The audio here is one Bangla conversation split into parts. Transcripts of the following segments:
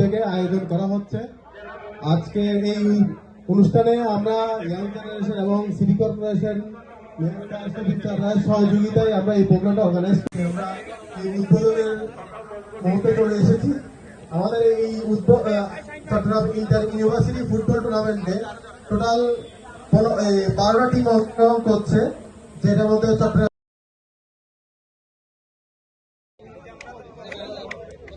থেকে আয়োজন করা হচ্ছে। আজকে এই অনুষ্ঠানে আমরা ইয়াং জেনারেশন এবং সিটি কর্পোরেশন সহযোগিতায় আমরা এই প্রোগ্রামটা অর্গানাইজ করি। আমরা এই উদ্বোধনের মুহূর্তে চলে এসেছি। আমাদের এই উদ্যোগ চট্টগ্রাম ইন্টার ইউনিভার্সিটি ফুটবল টুর্নামেন্টে টোটাল বারোটা টিম অংশগ্রহণ করছে, যেটার মধ্যে চট্টগ্রাম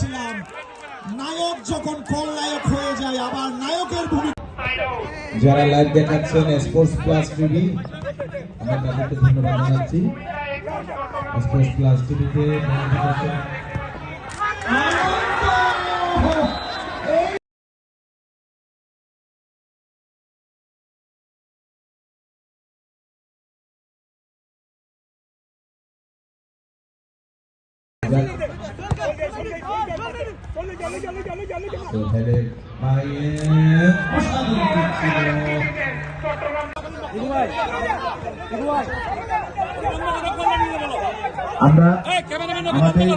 বলেছিলাম নায়ক যখন খলনায়ক হয়ে যায়, আবার নায়কের ভূমিকা যারা লাইভ দেখাচ্ছেন স্পোর্টস প্লাস টিভি আমরা তাদেরকে ধন্যবাদ জানাচ্ছি। স্পোর্টস প্লাস টিভিতে সোহেলের ভাইয়ের অসাধারণ আমরা আমাদের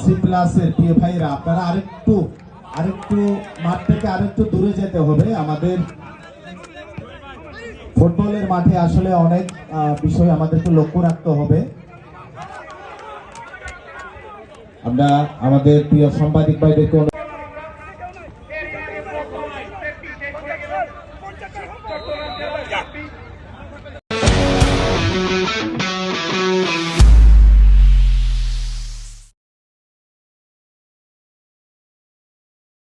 সি প্লাসের আপনারা আরেকটু আরেকটু মাঠ থেকে আরেকটু দূরে যেতে হবে। আমাদের ফুটবলের মাঠে আসলে অনেক বিষয় আমাদেরকে লক্ষ্য রাখতে হবে। আমরা আমাদের প্রিয় সাংবাদিক ভাইদেরকে